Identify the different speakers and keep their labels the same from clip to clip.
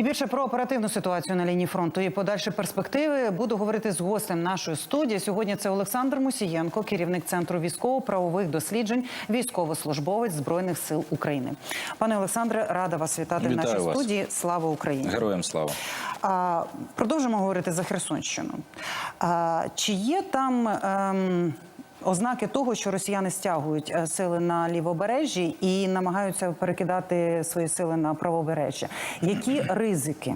Speaker 1: І більше про оперативну ситуацію на лінії фронту і подальші перспективи буду говорити з гостем нашої студії. Сьогодні це Олександр Мусієнко, керівник центру військово-правових досліджень, військовослужбовець збройних сил України. Пане Олександре, рада вас вітати в нашій
Speaker 2: вас.
Speaker 1: студії. Слава Україні!
Speaker 2: Героям слава.
Speaker 1: А, продовжимо говорити за Херсонщину. А, чи є там ем, ознаки того, що росіяни стягують е, сили на лівобережжі і намагаються перекидати свої сили на правобережжя? Які ризики?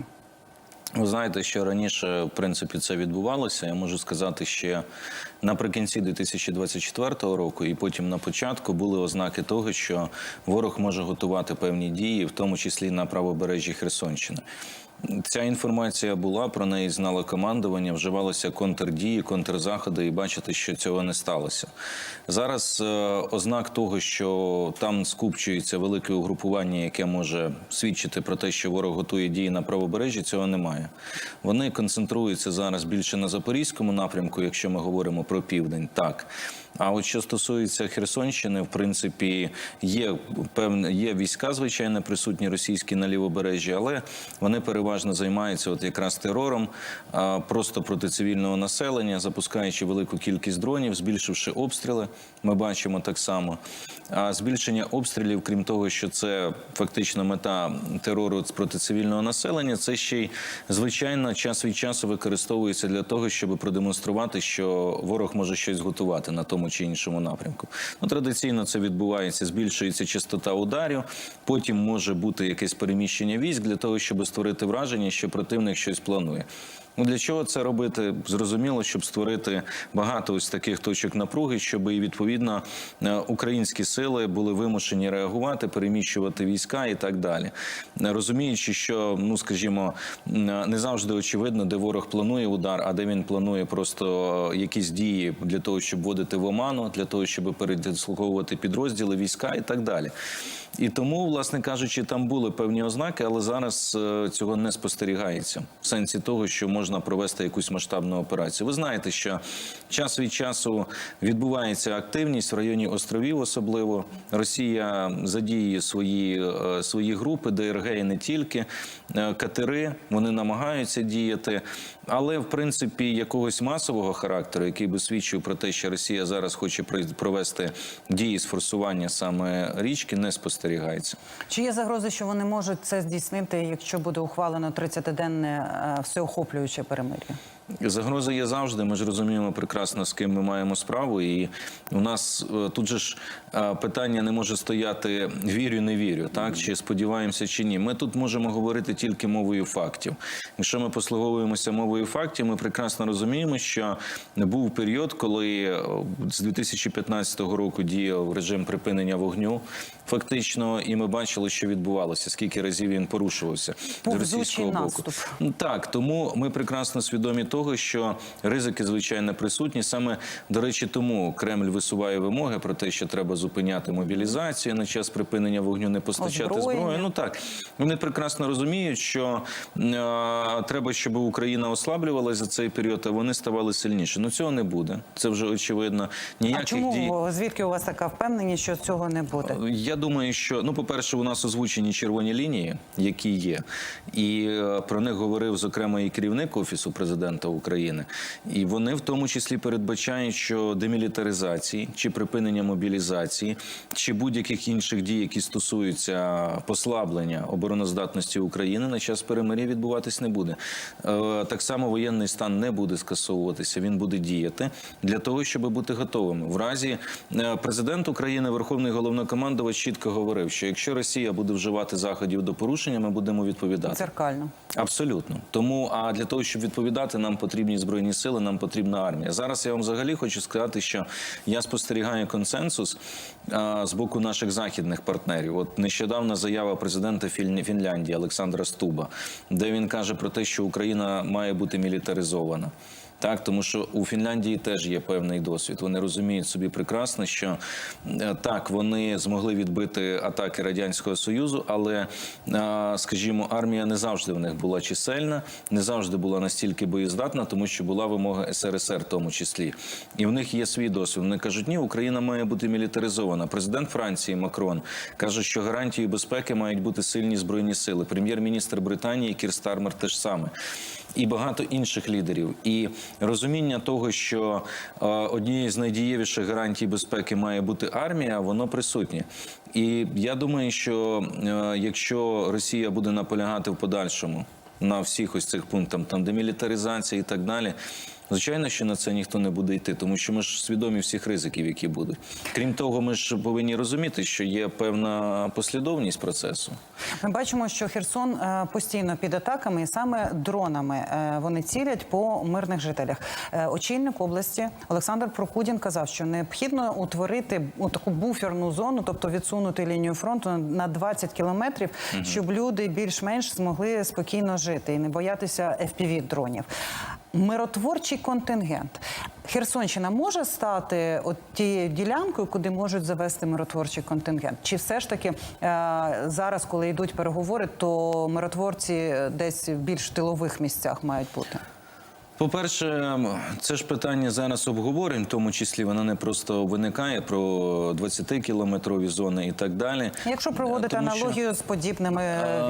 Speaker 2: Ви знаєте, що раніше в принципі це відбувалося. Я можу сказати, ще наприкінці 2024 року, і потім на початку були ознаки того, що ворог може готувати певні дії, в тому числі на правобережжі Херсонщини. Ця інформація була про неї знало командування, вживалися контрдії, контрзаходи, і бачите, що цього не сталося. Зараз е, ознак того, що там скупчується велике угрупування, яке може свідчити про те, що ворог готує дії на правобережжі, цього немає. Вони концентруються зараз більше на запорізькому напрямку, якщо ми говоримо про південь, так. А от що стосується Херсонщини, в принципі, є певне є війська, звичайно, присутні російські на лівобережжі, але вони переважно займаються от якраз терором просто проти цивільного населення, запускаючи велику кількість дронів, збільшивши обстріли. Ми бачимо так само. А збільшення обстрілів, крім того, що це фактично мета терору проти цивільного населення, це ще й звичайно час від часу використовується для того, щоб продемонструвати, що ворог може щось готувати на тому чи іншому напрямку. Ну традиційно це відбувається, збільшується частота ударів. Потім може бути якесь переміщення військ для того, щоб створити враження, що противник щось планує. Ну для чого це робити? Зрозуміло, щоб створити багато ось таких точок напруги, щоб і відповідно е, українські сили були вимушені реагувати, переміщувати війська і так далі. Е, Розуміючи, що ну скажімо, не завжди очевидно, де ворог планує удар, а де він планує просто е, якісь дії для того, щоб вводити в оману, для того, щоб передислоковувати підрозділи, війська і так далі. І тому, власне кажучи, там були певні ознаки, але зараз е, цього не спостерігається в сенсі того, що можна провести якусь масштабну операцію. Ви знаєте, що час від часу відбувається активність в районі островів, особливо Росія задіює свої, е, свої групи, ДРГ і не тільки Е, катери. Вони намагаються діяти, але в принципі якогось масового характеру, який би свідчив про те, що Росія зараз хоче провести дії з форсування саме річки, не спостерігається.
Speaker 1: Чи є загрози, що вони можуть це здійснити, якщо буде ухвалено 30-денне е, всеохоплююче перемир'я?
Speaker 2: Загроза є завжди. Ми ж розуміємо прекрасно, з ким ми маємо справу. І у нас е, тут же ж е, питання не може стояти вірю, не вірю, так чи сподіваємося, чи ні. Ми тут можемо говорити тільки мовою фактів. Якщо ми послуговуємося мовою фактів, ми прекрасно розуміємо, що був період, коли е, з 2015 року діяв режим припинення вогню, фактично, і ми бачили, що відбувалося, скільки разів він порушувався з російського боку.
Speaker 1: наступ.
Speaker 2: Так, тому ми прекрасно свідомі того, що ризики звичайно присутні. Саме до речі, тому Кремль висуває вимоги про те, що треба зупиняти мобілізацію на час припинення вогню, не постачати зброю. Ну так вони прекрасно розуміють, що е, треба, щоб Україна ослаблювалася за цей період, а вони ставали сильніше. Ну цього не буде. Це вже очевидно.
Speaker 1: А
Speaker 2: Ніяких
Speaker 1: чому
Speaker 2: дій.
Speaker 1: звідки у вас така впевненість, що цього не буде?
Speaker 2: Я думаю, що ну, по-перше, у нас озвучені червоні лінії, які є, і е, про них говорив зокрема і керівник офісу президента України. І вони в тому числі передбачають, що демілітаризації чи припинення мобілізації, чи будь-яких інших дій, які стосуються послаблення обороноздатності України на час перемир'я відбуватись не буде. Е, Так само воєнний стан не буде скасовуватися. Він буде діяти для того, щоб бути готовими. В разі е, президент України, Верховний головнокомандувач чітко говорив, що якщо Росія буде вживати заходів до порушення, ми будемо відповідати.
Speaker 1: Дзеркально.
Speaker 2: Абсолютно. Тому а для того, щоб відповідати, нам потрібні збройні сили, нам потрібна армія. Зараз я вам взагалі хочу сказати, що я спостерігаю консенсус а, з боку наших західних партнерів. От нещодавна заява президента Фін- Фінляндії Олександра Стуба, де він каже про те, що Україна має бути мілітаризована. Так, тому що у Фінляндії теж є певний досвід. Вони розуміють собі прекрасно, що е, так вони змогли відбити атаки радянського союзу, але е, скажімо, армія не завжди в них була чисельна, не завжди була настільки боєздатна, тому що була вимога СРСР, в тому числі. І в них є свій досвід. Вони кажуть, ні, Україна має бути мілітаризована. Президент Франції Макрон каже, що гарантією безпеки мають бути сильні збройні сили. Прем'єр-міністр Британії Кір Стармер теж саме. І багато інших лідерів, і розуміння того, що е, однією з найдієвіших гарантій безпеки має бути армія, воно присутнє. І я думаю, що е, якщо Росія буде наполягати в подальшому на всіх ось цих пунктах, там демілітаризація і так далі. Звичайно, що на це ніхто не буде йти, тому що ми ж свідомі всіх ризиків, які будуть. Крім того, ми ж повинні розуміти, що є певна послідовність процесу.
Speaker 1: Ми бачимо, що Херсон е, постійно під атаками, і саме дронами е, вони цілять по мирних жителях. Е, Очільник області Олександр Прокудін казав, що необхідно утворити таку буферну зону, тобто відсунути лінію фронту на 20 кілометрів, щоб люди більш-менш змогли спокійно жити і не боятися fpv дронів. Миротворчий контингент. Херсонщина може стати от тією ділянкою, куди можуть завести миротворчий контингент? Чи все ж таки е, зараз, коли йдуть переговори, то миротворці десь в більш тилових місцях мають бути?
Speaker 2: По-перше, це ж питання зараз обговорень, в тому числі вона не просто виникає про 20-кілометрові зони і так далі.
Speaker 1: Якщо проводити
Speaker 2: Тому що-
Speaker 1: аналогію з подібними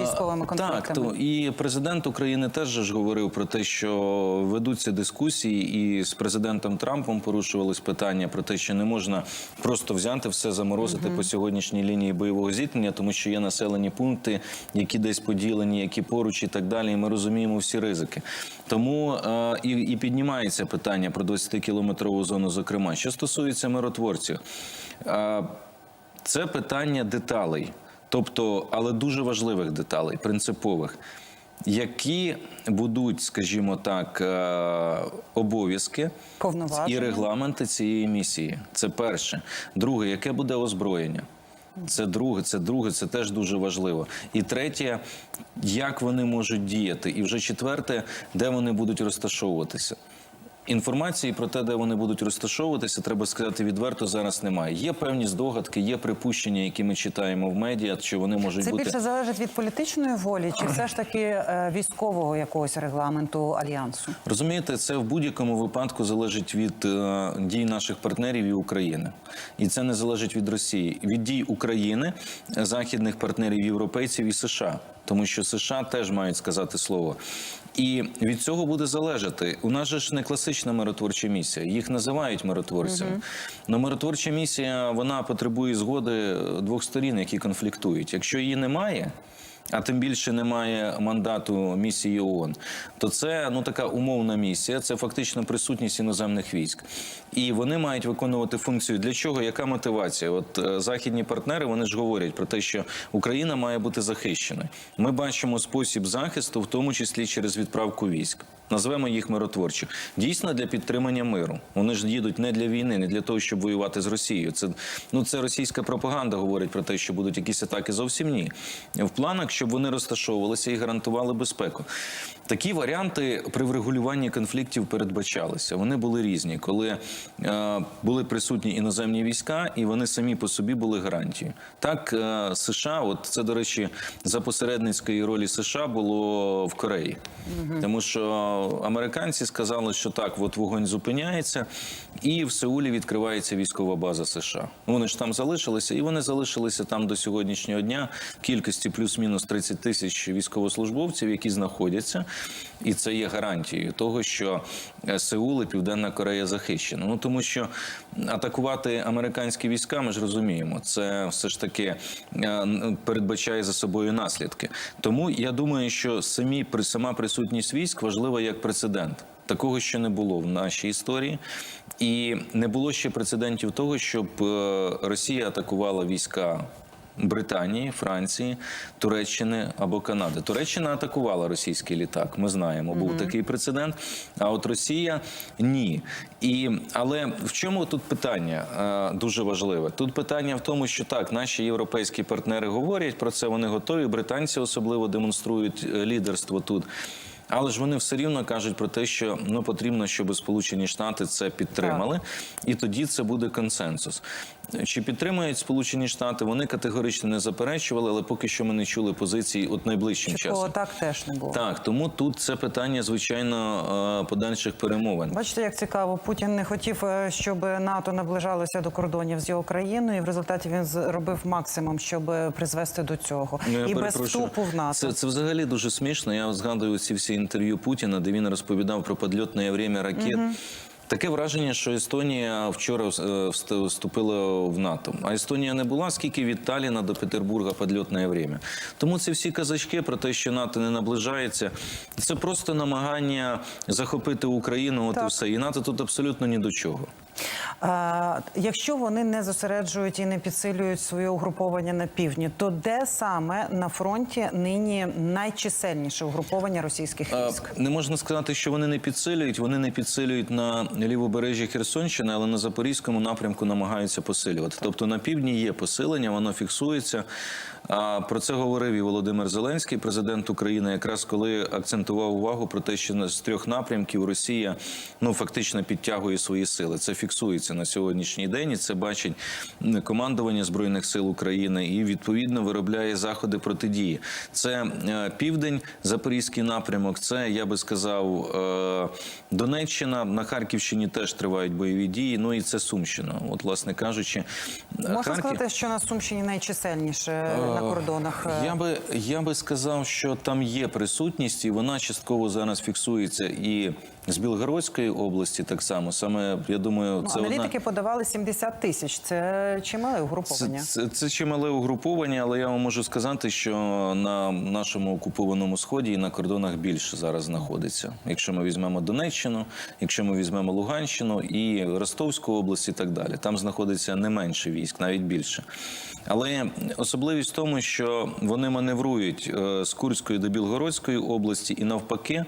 Speaker 1: військовими конфліктами,
Speaker 2: Так, то і президент України теж ж говорив про те, що ведуться дискусії, і з президентом Трампом порушувались питання про те, що не можна просто взяти все заморозити по сьогоднішній лінії бойового зіткнення, тому що є населені пункти, які десь поділені, які поруч і так далі. І ми розуміємо всі ризики. Тому е, і, і піднімається питання про 20-кілометрову зону. Зокрема, що стосується миротворців. Е, це питання деталей, тобто, але дуже важливих деталей, принципових, які будуть, скажімо так, е, обов'язки і регламенти цієї місії. Це перше. Друге, яке буде озброєння? Це друге, це друге, це теж дуже важливо. І третє, як вони можуть діяти. І вже четверте, де вони будуть розташовуватися. Інформації про те, де вони будуть розташовуватися, треба сказати відверто, зараз немає. Є певні здогадки, є припущення, які ми читаємо в медіа, що вони можуть
Speaker 1: це
Speaker 2: бути
Speaker 1: більше залежить від політичної волі, чи все ж таки е, військового якогось регламенту альянсу?
Speaker 2: Розумієте, це в будь-якому випадку залежить від е, дій наших партнерів і України, і це не залежить від Росії. Від дій України, західних партнерів, європейців і США, тому що США теж мають сказати слово. І від цього буде залежати. У нас же ж не класична миротворча місія. Їх називають миротворцями. Но миротворча місія вона потребує згоди двох сторін, які конфліктують. Якщо її немає. А тим більше немає мандату місії ООН, то це ну така умовна місія. Це фактично присутність іноземних військ, і вони мають виконувати функцію. Для чого? Яка мотивація? От е, західні партнери вони ж говорять про те, що Україна має бути захищеною. Ми бачимо спосіб захисту, в тому числі через відправку військ. Назвемо їх миротворчих. Дійсно для підтримання миру. Вони ж їдуть не для війни, не для того, щоб воювати з Росією. Це ну це російська пропаганда говорить про те, що будуть якісь атаки. Зовсім ні. В планах, щоб вони розташовувалися і гарантували безпеку. Такі варіанти при врегулюванні конфліктів передбачалися. Вони були різні, коли е, були присутні іноземні війська, і вони самі по собі були гарантією. Так, е, США, от це до речі, за посередницької ролі США було в Кореї, тому що американці сказали, що так, от вогонь зупиняється, і в Сеулі відкривається військова база США. Вони ж там залишилися, і вони залишилися там до сьогоднішнього дня в кількості плюс-мінус 30 тисяч військовослужбовців, які знаходяться, і це є гарантією того, що е, Сеул і Південна Корея захищена. Ну тому що атакувати американські війська, ми ж розуміємо, це все ж таки е, передбачає за собою наслідки. Тому я думаю, що самі при сама присутність військ важлива як прецедент. Такого ще не було в нашій історії, і не було ще прецедентів того, щоб е, Росія атакувала війська Британії, Франції, Туреччини або Канади. Туреччина атакувала російський літак. Ми знаємо, був такий прецедент. А от Росія ні. І але в чому тут питання е, дуже важливе? Тут питання в тому, що так, наші європейські партнери говорять про це. Вони готові. Британці особливо демонструють е, лідерство тут. Але ж вони все рівно кажуть про те, що ну потрібно, щоб Сполучені Штати це підтримали, і тоді це буде консенсус. Чи підтримують Сполучені Штати? Вони категорично не заперечували, але поки що ми не чули позиції от найближчим
Speaker 1: Чіткого
Speaker 2: часом.
Speaker 1: так теж не було.
Speaker 2: Так, тому тут це питання, звичайно, е, подальших перемовин.
Speaker 1: Бачите, як цікаво, Путін не хотів, е, щоб НАТО наближалося до кордонів з його країною, і в результаті він зробив максимум, щоб призвести до цього.
Speaker 2: Ну, я
Speaker 1: і без вступу в НАТО.
Speaker 2: Це, це взагалі дуже смішно. Я згадую ці всі інтерв'ю Путіна, де він розповідав про підльотне время ракет. Таке враження, що Естонія вчора е, вступила в НАТО. А Естонія не була, скільки від Таліна до Петербурга підльотне время. Тому ці всі казачки про те, що НАТО не наближається, це просто намагання захопити Україну. От і все. І НАТО тут абсолютно ні до чого.
Speaker 1: Якщо вони не зосереджують і не підсилюють своє угруповання на півдні, то де саме на фронті нині найчисельніше угруповання російських військ?
Speaker 2: Не можна сказати, що вони не підсилюють. Вони не підсилюють на лівобережжі Херсонщини, але на запорізькому напрямку намагаються посилювати. Тобто на півдні є посилення, воно фіксується. А про це говорив і Володимир Зеленський, президент України, якраз коли акцентував увагу про те, що з трьох напрямків Росія ну фактично підтягує свої сили. Це фіксується на сьогоднішній день. і Це бачить командування збройних сил України і відповідно виробляє заходи протидії. Це е, південь, запорізький напрямок. Це я би сказав е, Донеччина. На Харківщині теж тривають бойові дії. Ну і це Сумщина. От, власне кажучи, е,
Speaker 1: Можна
Speaker 2: Харків-
Speaker 1: сказати, що на Сумщині найчисельніше на кордонах. е,
Speaker 2: я би я би сказав, що там є присутність, і вона частково зараз фіксується і з Білгородської області. Так само саме я думаю,
Speaker 1: Ну,
Speaker 2: це одна
Speaker 1: подавали 70 тисяч. Це чимале
Speaker 2: це,
Speaker 1: угруповання.
Speaker 2: це, це чимале угруповання, але я вам можу сказати, що на нашому окупованому сході і на кордонах більше зараз знаходиться. Якщо ми візьмемо Донеччину, якщо ми візьмемо Луганщину і Ростовську область, і так далі, там знаходиться не менше військ, навіть більше. Але особливість в тому, що вони маневрують е, з Курської до Білгородської області і навпаки.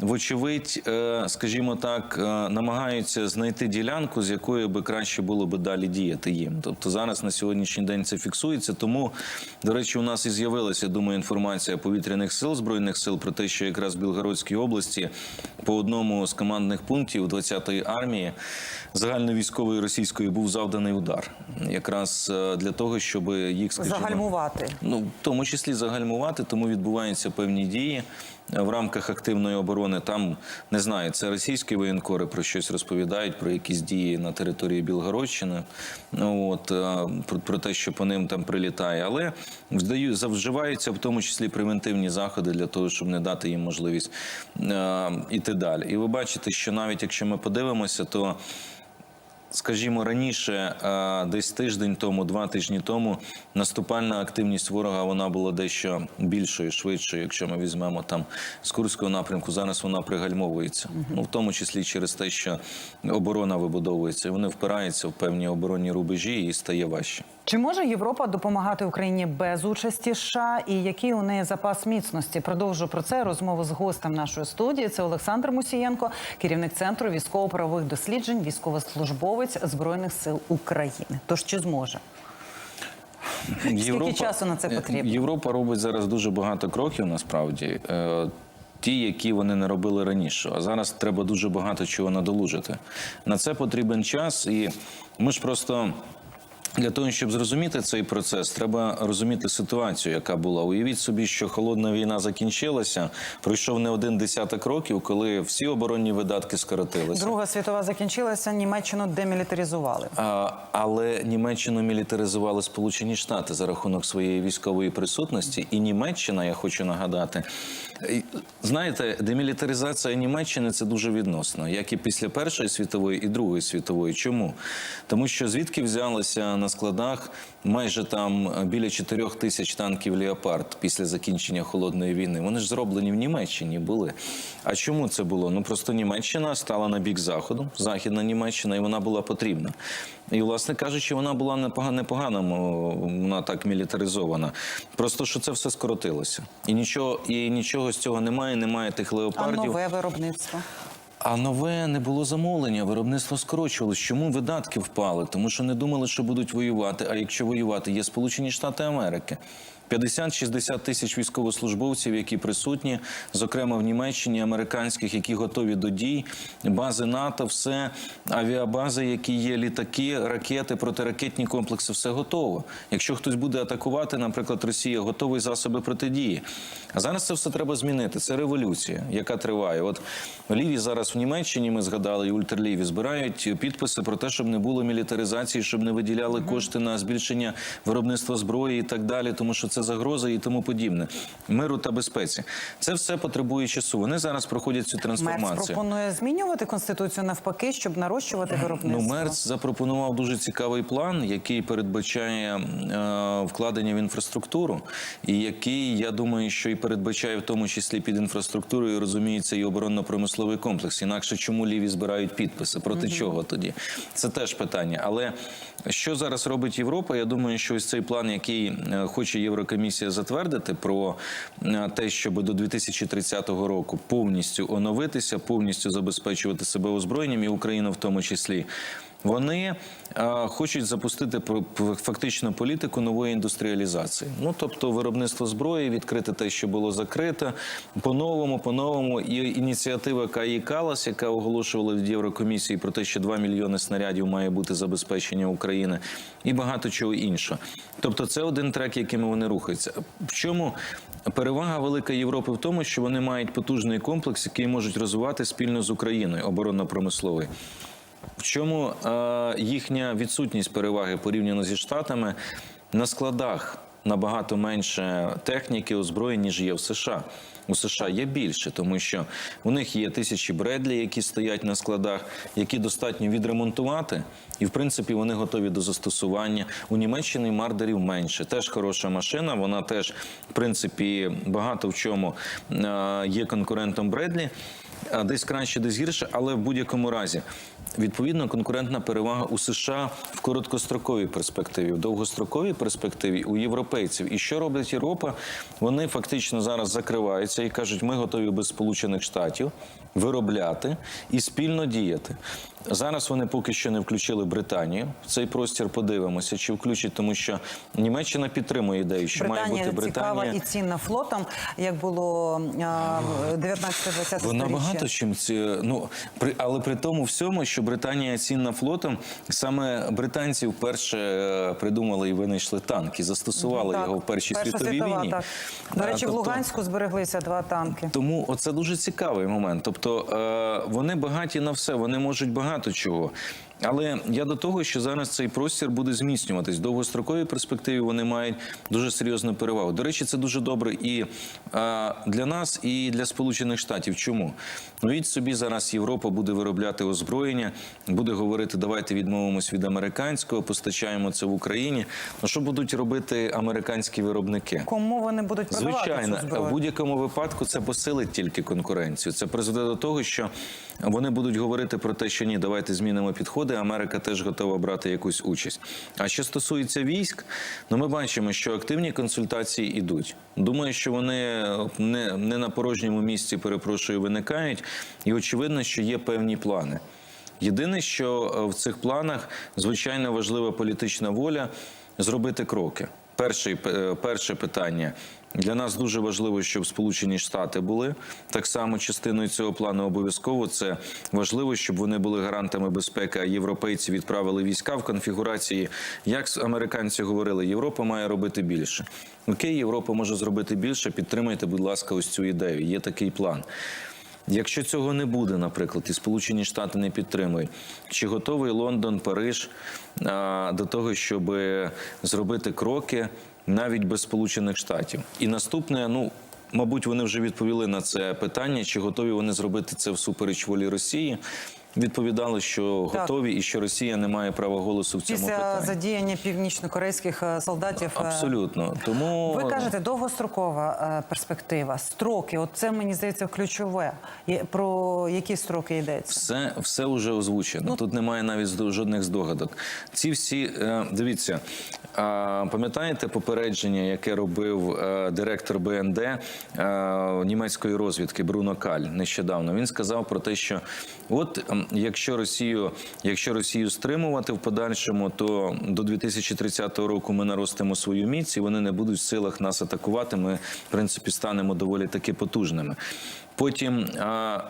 Speaker 2: Вочевидь, е, скажімо так, е, намагаються знайти ділянку, з якої би краще було би далі діяти їм. Тобто зараз на сьогоднішній день це фіксується. Тому, до речі, у нас і з'явилася, думаю, інформація повітряних сил збройних сил про те, що якраз в Білгородській області по одному з командних пунктів 20-ї армії загальновійськової російської був завданий удар, якраз е, для того, щоб їх скажімо,
Speaker 1: Загальмувати.
Speaker 2: Ну, в тому числі загальмувати, тому відбуваються певні дії в рамках активної оборони. Там не знаю, це російські воєнкори про щось розповідають, про якісь дії на території Білгородщини. От е, про, про те, що по ним там прилітає, але вдаю завживаються в тому числі превентивні заходи для того, щоб не дати їм можливість е, іти далі. І ви бачите, що навіть якщо ми подивимося, то Скажімо, раніше, е, десь тиждень тому, два тижні тому, наступальна активність ворога вона була дещо більшою, швидшою. Якщо ми візьмемо там з Курського напрямку, зараз вона пригальмовується. Ну в тому числі через те, що оборона вибудовується, і вони впираються в певні оборонні рубежі і стає важче.
Speaker 1: Чи може Європа допомагати Україні без участі США? І який у неї запас міцності? Продовжу про це розмову з гостем нашої студії. Це Олександр Мусієнко, керівник центру військово-правових досліджень, військовослужбовець збройних сил України. Тож чи зможе? Скільки часу на це потрібно?
Speaker 2: Європа робить зараз дуже багато кроків. Насправді. Е, Ті, які вони не робили раніше, а зараз треба дуже багато чого надолужити. На це потрібен час, і ми ж просто для того, щоб зрозуміти цей процес, треба розуміти ситуацію, яка була. Уявіть собі, що холодна війна закінчилася. Пройшов не один десяток років, коли всі оборонні видатки скоротилися.
Speaker 1: Друга світова закінчилася. Німеччину демілітаризували.
Speaker 2: А, але Німеччину мілітаризували Сполучені Штати за рахунок своєї військової присутності, і Німеччина, я хочу нагадати, знаєте, демілітаризація Німеччини це дуже відносно, як і після Першої світової і Другої світової. Чому? Тому що звідки взялися на складах майже там е, біля 4 тисяч танків Леопард після закінчення холодної війни. Вони ж зроблені в Німеччині були. А чому це було? Ну просто Німеччина стала на бік заходу, західна Німеччина, і вона була потрібна. І, власне кажучи, вона була непогано вона так мілітаризована. Просто що це все скоротилося. І нічого, і нічого з цього немає, немає тих
Speaker 1: А
Speaker 2: леопардів.
Speaker 1: нове виробництво.
Speaker 2: А нове не було замовлення, виробництво скорочувалось. Чому видатки впали? Тому що не думали, що будуть воювати. А якщо воювати, є Сполучені Штати Америки. 50-60 тисяч військовослужбовців, які присутні, зокрема в Німеччині, американських, які готові до дій, бази НАТО, все авіабази, які є, літаки, ракети, протиракетні комплекси, все готово. Якщо хтось буде атакувати, наприклад, Росія, готові засоби протидії. А зараз це все треба змінити. Це революція, яка триває. От ліві зараз в Німеччині ми згадали і ультраліві збирають підписи про те, щоб не було мілітаризації, щоб не виділяли кошти на збільшення виробництва зброї і так далі, тому що це загроза і тому подібне. Миру та безпеці. Це все потребує часу. Вони зараз проходять цю
Speaker 1: Мерц
Speaker 2: трансформацію.
Speaker 1: пропонує змінювати конституцію навпаки, щоб нарощувати виробництво.
Speaker 2: Ну, Мерц запропонував дуже цікавий план, який передбачає е, вкладення в інфраструктуру, і який, я думаю, що і передбачає в тому числі під інфраструктурою, розуміється, і оборонно-промисловий комплекс. Інакше чому ліві збирають підписи? Проти чого тоді? Це теж питання. Але що зараз робить Європа? Я думаю, що ось цей план, який е, хоче Єврокомісія затвердити, про е, те, щоб до 2030 року повністю оновитися, повністю забезпечувати себе озброєнням, і Україна в тому числі. Вони е, хочуть запустити фактично політику нової індустріалізації. Ну тобто виробництво зброї, відкрити те, що було закрите, по-новому, по-новому. І ініціатива Каї Калас, яка оголошувала від Єврокомісії про те, що 2 мільйони снарядів має бути забезпечення України, і багато чого іншого. Тобто, це один трек, якими вони рухаються. В чому перевага велика Європи в тому, що вони мають потужний комплекс, який можуть розвивати спільно з Україною, оборонно-промисловий. В чому е, їхня відсутність переваги порівняно зі штатами на складах набагато менше техніки, озброєнь, ніж є в США. У США є більше, тому що у них є тисячі Бредлі, які стоять на складах, які достатньо відремонтувати, і в принципі вони готові до застосування. У Німеччині мардерів менше. Теж хороша машина. Вона теж, в принципі, багато в чому е, є конкурентом Бредлі. Десь краще, десь гірше, але в будь-якому разі відповідно конкурентна перевага у США в короткостроковій перспективі, в довгостроковій перспективі у європейців. І що робить Європа? Вони фактично зараз закриваються і кажуть, ми готові без Сполучених Штатів виробляти і спільно діяти. Зараз вони поки що не включили Британію. В цей простір подивимося, чи включать, тому що Німеччина підтримує ідею, що має
Speaker 1: Британія
Speaker 2: бути
Speaker 1: цікава
Speaker 2: Британія.
Speaker 1: і цінна флотом, як було 19-20
Speaker 2: Вона багато чим ці ну при але при тому всьому, що Британія цінна флотом, саме британці вперше е, придумали і винайшли танк і застосували
Speaker 1: Так,
Speaker 2: його в першій світовій
Speaker 1: світова,
Speaker 2: війні.
Speaker 1: Так. До
Speaker 2: речі,
Speaker 1: речі, в
Speaker 2: тобто-
Speaker 1: Луганську збереглися два танки.
Speaker 2: тому оце дуже цікавий момент. Тобто е, вони багаті на все, вони можуть багато чого. Але я до того, що зараз цей простір буде зміцнюватись. В довгостроковій перспективі вони мають дуже серйозну перевагу. До речі, це дуже добре і е, для нас, і для Сполучених Штатів. Чому? Ну, від собі зараз Європа буде виробляти озброєння, буде говорити, давайте відмовимось від американського, постачаємо це в Україні. Ну що будуть робити американські виробники?
Speaker 1: Кому вони будуть продавати
Speaker 2: Звичайно,
Speaker 1: цю
Speaker 2: в будь-якому випадку це посилить тільки конкуренцію. Це призведе до того, що вони будуть говорити про те, що ні, давайте змінимо підходи. Америка теж готова брати якусь участь. А що стосується військ, ну ми бачимо, що активні консультації йдуть. Думаю, що вони не, не на порожньому місці, перепрошую, виникають, і очевидно, що є певні плани. Єдине, що е, в цих планах звичайно важлива політична воля зробити кроки. Перший, е, перше питання. Для нас дуже важливо, щоб Сполучені Штати були так само частиною цього плану. Обов'язково це важливо, щоб вони були гарантами безпеки. А європейці відправили війська в конфігурації. Як американці говорили, Європа має робити більше. Окей, Європа може зробити більше. Підтримайте, будь ласка, ось цю ідею. Є такий план. Якщо цього не буде, наприклад, і Сполучені Штати не підтримують, чи готовий Лондон, Париж а, до того, щоб зробити кроки навіть без Сполучених Штатів? І наступне, ну. Мабуть, вони вже відповіли на це питання, чи готові вони зробити це всупереч волі Росії. Відповідали, що
Speaker 1: Так.
Speaker 2: готові, і що Росія не має права голосу в цьому
Speaker 1: Після
Speaker 2: питанні.
Speaker 1: задіяння північно-корейських е, солдатів. е,
Speaker 2: Абсолютно. Тому
Speaker 1: Ви кажете, довгострокова е, перспектива, строки. От це мені здається ключове. Про які строки йдеться?
Speaker 2: Все, все вже озвучено. Тут немає навіть жодних здогадок. Ці всі дивіться, пам'ятаєте попередження, яке робив директор БНД німецької розвідки Бруно Каль нещодавно. Він сказав про те, що от якщо Росію, якщо Росію стримувати в подальшому, то до 2030 року ми наростимо свою міць, і вони не будуть в силах нас атакувати. Ми, в принципі, станемо доволі таки потужними. Потім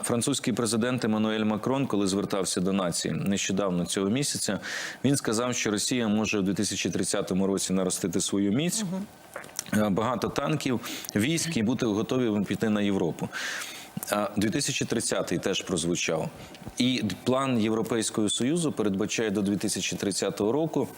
Speaker 2: французький президент Еммануель Макрон, коли звертався до нації нещодавно цього місяця, він сказав, що Росія може у 2030 році наростити свою міць. е, Багато танків, військ і бути готові піти на Європу. А 2030-й теж прозвучав. І план Європейського Союзу передбачає до 2030 року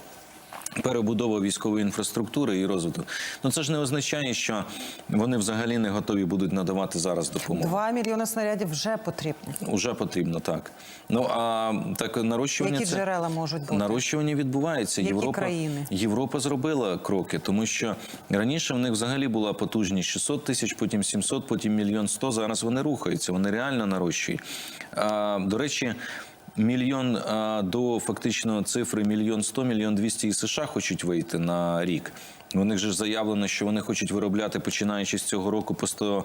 Speaker 2: перебудову військової інфраструктури і розвиток. Ну це ж не означає, що вони взагалі не готові будуть надавати зараз допомогу.
Speaker 1: Два мільйони снарядів вже потрібні.
Speaker 2: Уже потрібно так. Ну а так нарощування
Speaker 1: Які
Speaker 2: це
Speaker 1: джерела можуть бути?
Speaker 2: нарощування відбувається.
Speaker 1: Які
Speaker 2: Європа
Speaker 1: країни?
Speaker 2: Європа зробила кроки, тому що раніше в них взагалі була потужність 600 тисяч, потім 700, потім мільйон 100. Зараз вони рухаються. Вони реально нарощують. А, до речі. Мільйон до фактично цифри мільйон сто, мільйон двісті і США хочуть вийти на рік. У них же ж заявлено, що вони хочуть виробляти починаючи з цього року по 100,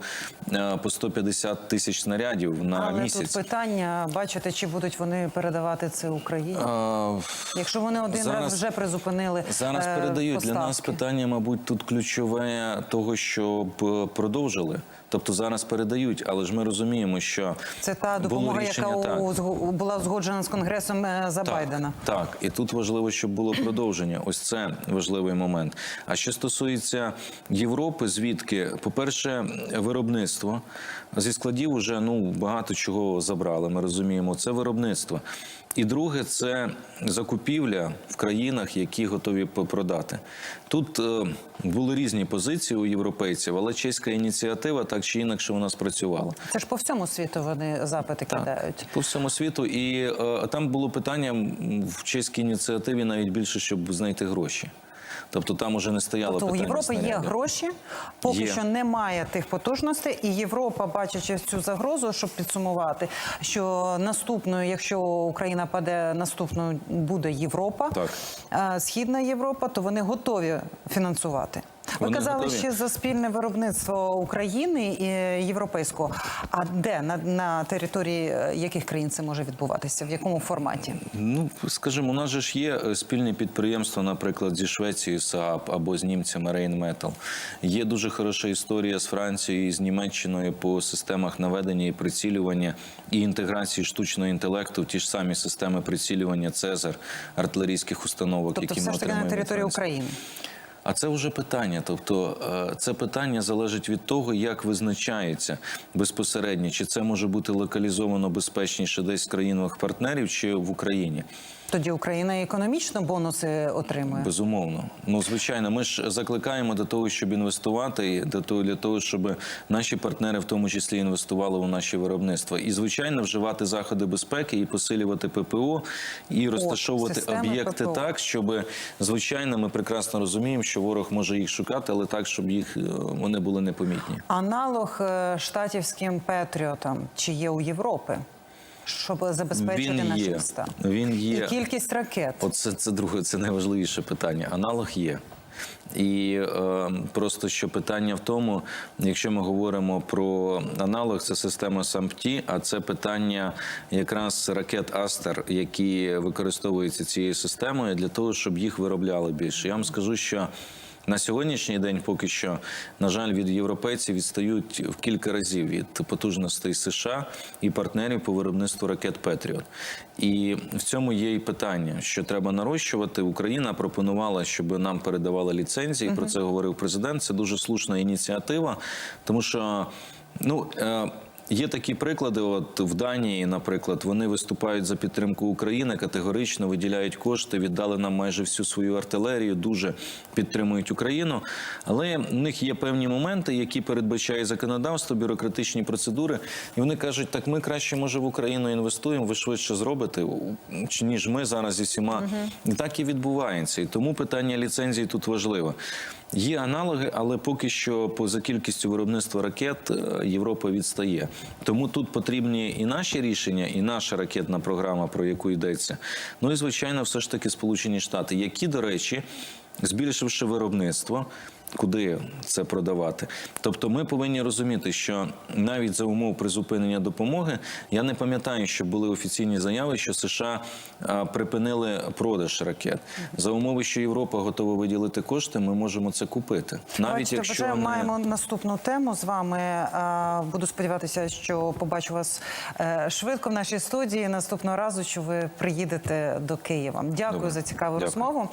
Speaker 2: а, по 150 тисяч снарядів на
Speaker 1: Але
Speaker 2: місяць.
Speaker 1: тут питання: бачите, чи будуть вони передавати це Україні?
Speaker 2: А,
Speaker 1: Якщо вони один
Speaker 2: зараз-
Speaker 1: раз вже призупинили
Speaker 2: Зараз
Speaker 1: е,
Speaker 2: передають для нас питання, мабуть, тут ключове того, щоб е, продовжили. Тобто зараз передають, але ж ми розуміємо, що
Speaker 1: Це та допомога,
Speaker 2: рішення
Speaker 1: яка
Speaker 2: так.
Speaker 1: була узгоджена з конгресом е, за Байдена.
Speaker 2: Так, і тут важливо, щоб було продовження. Ось це важливий момент. А що стосується Європи, звідки, по-перше, виробництво зі складів уже ну багато чого забрали. Ми розуміємо, це виробництво. І друге, це закупівля в країнах, які готові продати. Тут е, були різні позиції у європейців, але чеська ініціатива так чи інакше вона спрацювала.
Speaker 1: Це ж по всьому світу вони запити кидають.
Speaker 2: По всьому світу, і е, там було питання в чеській ініціативі навіть більше, щоб знайти гроші. Тобто там уже не стояло
Speaker 1: Тобто у
Speaker 2: Європи
Speaker 1: Європи є гроші, поки
Speaker 2: Є.
Speaker 1: що немає тих потужностей, і Європа, бачачи цю загрозу, щоб підсумувати, що наступною, якщо Україна паде, наступною буде Європа,
Speaker 2: Так.
Speaker 1: е, Східна Європа, то вони готові фінансувати. Ви
Speaker 2: Вони
Speaker 1: казали
Speaker 2: готові.
Speaker 1: ще за спільне виробництво України і європейського. А де на, на території е, яких країн це може відбуватися? В якому форматі?
Speaker 2: Ну, скажімо, у нас же ж є е, спільні підприємства, наприклад, зі Швецією Saab або з німцями Rheinmetall. Є дуже хороша історія з Францією і з Німеччиною по системах наведення і прицілювання і інтеграції штучного інтелекту в ті ж самі системи прицілювання Цезар артилерійських установок,
Speaker 1: Тобто,
Speaker 2: які
Speaker 1: все
Speaker 2: ми
Speaker 1: ж таки на території України.
Speaker 2: А це вже питання. Тобто, е, це питання залежить від того, як визначається безпосередньо, чи це може бути локалізовано безпечніше десь в країнах партнерів чи в Україні.
Speaker 1: Тоді Україна і економічно бонуси отримує.
Speaker 2: Безумовно. Ну звичайно, ми ж закликаємо до того, щоб інвестувати, до того для того, щоб наші партнери, в тому числі, інвестували у наші виробництва, і звичайно, вживати заходи безпеки і посилювати ППО, і розташовувати об'єкти
Speaker 1: ППО.
Speaker 2: так, щоб звичайно, ми прекрасно розуміємо, що ворог може їх шукати, але так, щоб їх е, вони були непомітні.
Speaker 1: Аналог е, штатівським Петріотам чи є у Європи, щоб забезпечити
Speaker 2: Він
Speaker 1: наші
Speaker 2: є.
Speaker 1: міста?
Speaker 2: Він є.
Speaker 1: І кількість ракет.
Speaker 2: Оце це друге, це найважливіше питання. Аналог є. І е, просто що питання в тому, якщо ми говоримо про аналог, це система САМПТІ, а це питання якраз ракет Астер, які використовуються цією системою для того, щоб їх виробляли більше. Я вам скажу, що на сьогоднішній день поки що, на жаль, від європейців відстають в кілька разів від потужностей США і партнерів по виробництву ракет Петріот. І в цьому є і питання, що треба нарощувати. Україна пропонувала, щоб нам передавали ліцензії. Про це говорив президент. Це дуже слушна ініціатива, тому що ну. Є такі приклади. От в Данії, наприклад, вони виступають за підтримку України, категорично виділяють кошти, віддали нам майже всю свою артилерію, дуже підтримують Україну. Але в них є певні моменти, які передбачає законодавство, бюрократичні процедури, і вони кажуть, так ми краще може в Україну інвестуємо, ви швидше зробите, ніж ми зараз зі всіма. І так і відбувається. І тому питання ліцензії тут важливе. Є аналоги, але поки що по за кількістю виробництва ракет е, Європа відстає. Тому тут потрібні і наші рішення, і наша ракетна програма, про яку йдеться. Ну і звичайно, все ж таки Сполучені Штати, які, до речі. збільшивши виробництво. Куди це продавати? Тобто, ми повинні розуміти, що навіть за умов призупинення допомоги я не пам'ятаю, що були офіційні заяви, що США припинили продаж ракет. За умови, що Європа готова виділити кошти, ми можемо це купити. Навіть
Speaker 1: Бачите,
Speaker 2: якщо не...
Speaker 1: маємо наступну тему з вами. Буду сподіватися, що побачу вас е, швидко в нашій студії. Наступного разу, що ви приїдете до Києва. Дякую
Speaker 2: Добре.
Speaker 1: за цікаву
Speaker 2: Дякую.
Speaker 1: розмову.